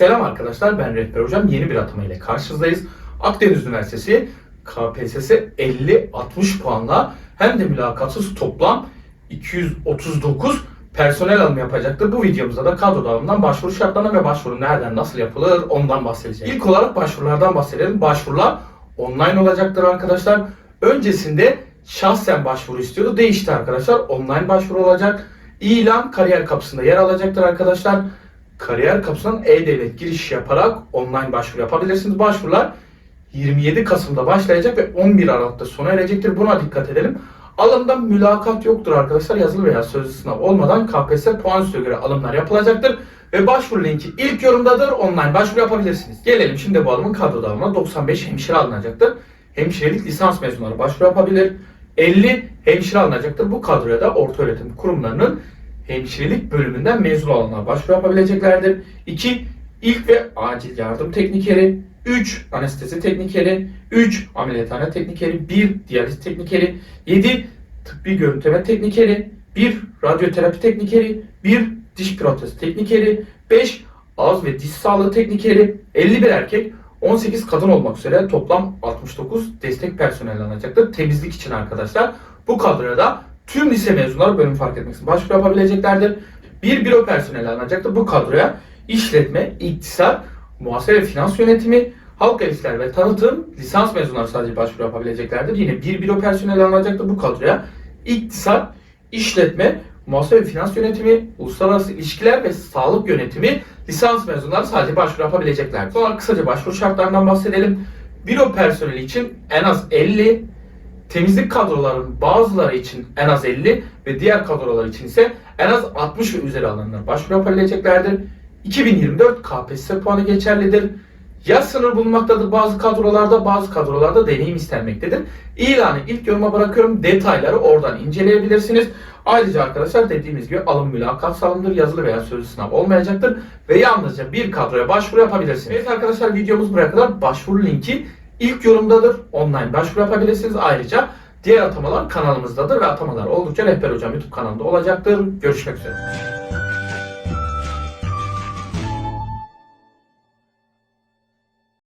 Selam arkadaşlar ben Rehber Hocam. Yeni bir atama ile karşınızdayız. Akdeniz Üniversitesi KPSS 50-60 puanla hem de mülakatsız toplam 239 personel alımı yapacaktır. Bu videomuzda da kadro dağılımından başvuru şartlarına ve başvuru nereden nasıl yapılır ondan bahsedeceğiz. İlk olarak başvurulardan bahsedelim. Başvurular online olacaktır arkadaşlar. Öncesinde şahsen başvuru istiyordu. Değişti arkadaşlar. Online başvuru olacak. İlan kariyer kapısında yer alacaktır arkadaşlar. Kariyer kapısından e-devlet giriş yaparak online başvuru yapabilirsiniz. Başvurular 27 Kasım'da başlayacak ve 11 Aralık'ta sona erecektir. Buna dikkat edelim. Alımda mülakat yoktur arkadaşlar. Yazılı veya sözlü sınav olmadan KPSS puan üstüne göre alımlar yapılacaktır. Ve başvuru linki ilk yorumdadır. Online başvuru yapabilirsiniz. Gelelim şimdi bu alımın kadro dağılımına. 95 hemşire alınacaktır. Hemşirelik lisans mezunları başvuru yapabilir. 50 hemşire alınacaktır. Bu kadroya da orta öğretim kurumlarının hemşirelik bölümünden mezun olanlar başvuru yapabileceklerdir. 2. İlk ve acil yardım teknikeri. 3. Anestezi teknikeri. 3. Ameliyathane teknikeri. 1. Diyaliz teknikeri. 7. Tıbbi görüntüleme teknikeri. 1. Radyoterapi teknikeri. 1. Diş protez teknikeri. 5. Ağız ve diş sağlığı teknikeri. 51 erkek. 18 kadın olmak üzere toplam 69 destek personel alacaktır. Temizlik için arkadaşlar. Bu kadroya da tüm lise mezunları bölüm fark etmeksizin başvuru yapabileceklerdir. Bir büro personeli alınacaktır. Bu kadroya işletme, iktisat, muhasebe finans yönetimi, halk ilişkiler ve tanıtım lisans mezunları sadece başvuru yapabileceklerdir. Yine bir büro personeli alınacaktır. Bu kadroya iktisat, işletme, muhasebe finans yönetimi, uluslararası ilişkiler ve sağlık yönetimi lisans mezunları sadece başvuru yapabileceklerdir. Sonra kısaca başvuru şartlarından bahsedelim. Büro personeli için en az 50, temizlik kadrolarının bazıları için en az 50 ve diğer kadrolar için ise en az 60 ve üzeri alanlar başvuru yapabileceklerdir. 2024 KPSS puanı geçerlidir. Yaş sınır bulunmaktadır bazı kadrolarda, bazı kadrolarda deneyim istenmektedir. İlanı ilk yoruma bırakıyorum. Detayları oradan inceleyebilirsiniz. Ayrıca arkadaşlar dediğimiz gibi alım mülakat sağlamdır. Yazılı veya sözlü sınav olmayacaktır. Ve yalnızca bir kadroya başvuru yapabilirsiniz. Evet arkadaşlar videomuz buraya kadar. Başvuru linki ilk yorumdadır. Online başvuru yapabilirsiniz. Ayrıca diğer atamalar kanalımızdadır ve atamalar oldukça Rehber Hocam YouTube kanalında olacaktır. Görüşmek üzere.